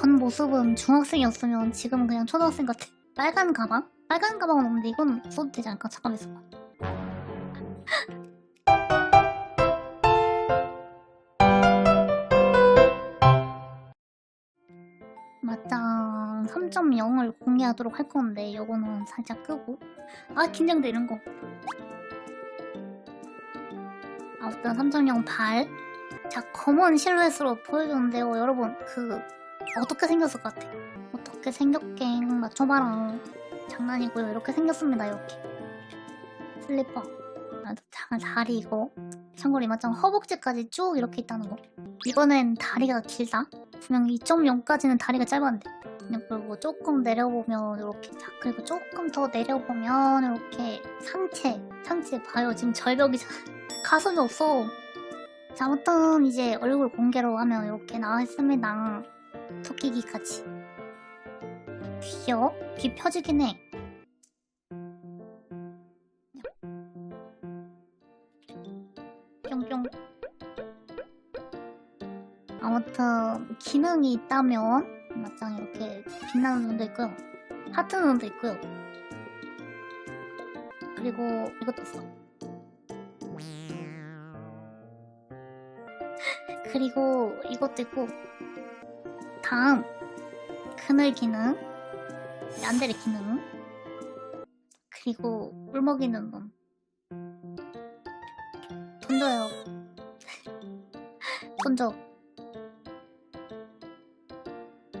전 모습은 중학생이었으면 지금은 그냥 초등학생 같아. 빨간 가방? 빨간 가방은 없는데 이건 써도 되지 않을까? 잠깐만 있어봐. 맞짱 3.0을 공개하도록 할 건데 요거는 살짝 끄고 아 긴장돼 이런 거 아무튼 3.0 발. 자, 검은 실루엣으로 보여줬는데요. 여러분, 그, 어떻게 생겼을 것 같아? 어떻게 생겼갱 맞춰봐라. 장난이고요. 이렇게 생겼습니다, 이렇게. 슬리퍼. 아, 자, 다리 이거. 참고로 이마짱 허벅지까지 쭉 이렇게 있다는 거. 이번엔 다리가 길다? 분명 2.0까지는 다리가 짧았는데. 그리고 조금 내려보면 이렇게. 자, 그리고 조금 더 내려보면 이렇게 상체. 상체 봐요. 지금 절벽이잖아. 가슴이 없어. 자, 아무튼 이제 얼굴 공개로 하면 이렇게 나와 있습니다. 토끼기까지. 귀여워? 귀 펴지긴 해. 뿅뿅. 아무튼 기능이 있다면 맞짱 이렇게 빛나는 눈도 있고요. 하트 눈도 있고요. 그리고 이것도 있어. 그리고 이것도 있고 다음. 그늘 기능 얀데레 기능 그리고 물 먹이는 놈. 던져요. 던져.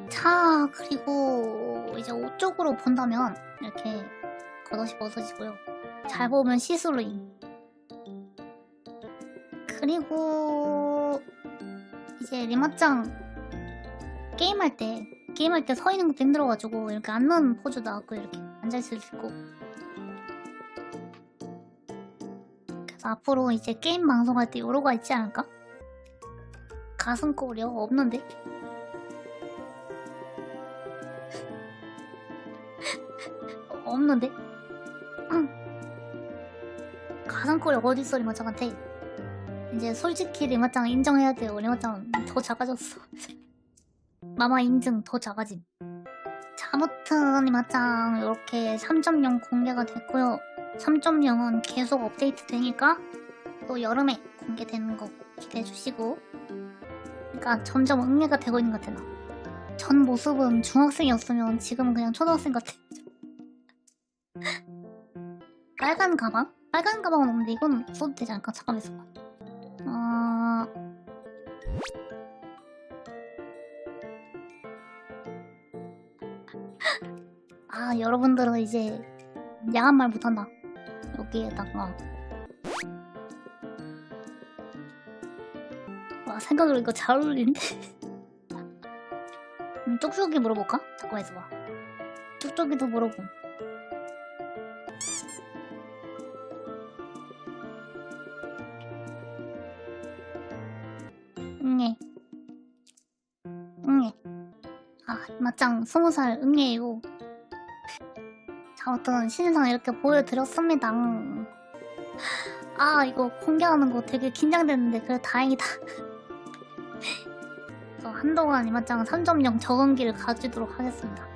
자 그리고 이제 옷 쪽으로 본다면 이렇게 겉옷이 벗어지고요. 잘 보면 시스루임 그리고 이제 리마짱 게임할 때 게임할 때 서 있는 것도 힘들어가지고 이렇게 앉는 포즈 나왔고 이렇게 앉아있을 수 있고 그래서 앞으로 이제 게임 방송할 때 요로가 있지 않을까? 가슴 꼬려 없는데? 없는데? 가슴 꼬려 어딨어 리마짱한테 이제 솔직히 리마짱 인정해야 돼요. 리마짱 더 작아졌어. 마마 인증 더 작아짐. 자, 아무튼 리마짱 이렇게 3.0 공개가 됐고요. 3.0은 계속 업데이트 되니까 또 여름에 공개되는 거 기대해 주시고 그러니까 점점 응애가 되고 있는 것 같아 나. 전 모습은 중학생이었으면 지금은 그냥 초등학생 같아. 빨간 가방? 빨간 가방은 없는데 이건 써도 되지 않을까? 잠깐만 있어봐. 아 여러분들은 이제 야한 말 못한다. 여기에다가. 와 생각으로 이거 잘 어울리는데? 음, 쪽쪽이 물어볼까? 잠깐만 있어봐. 쪽쪽이도 물어봄. 응애. 응애. 아 맞짱. 스무 살. 응애요 아무튼 신상 이렇게 보여드렸습니다. 아 이거 공개하는 거 되게 긴장됐는데 그래 다행이다. 한동안 이만장 3.0 적응기를 가지도록 하겠습니다.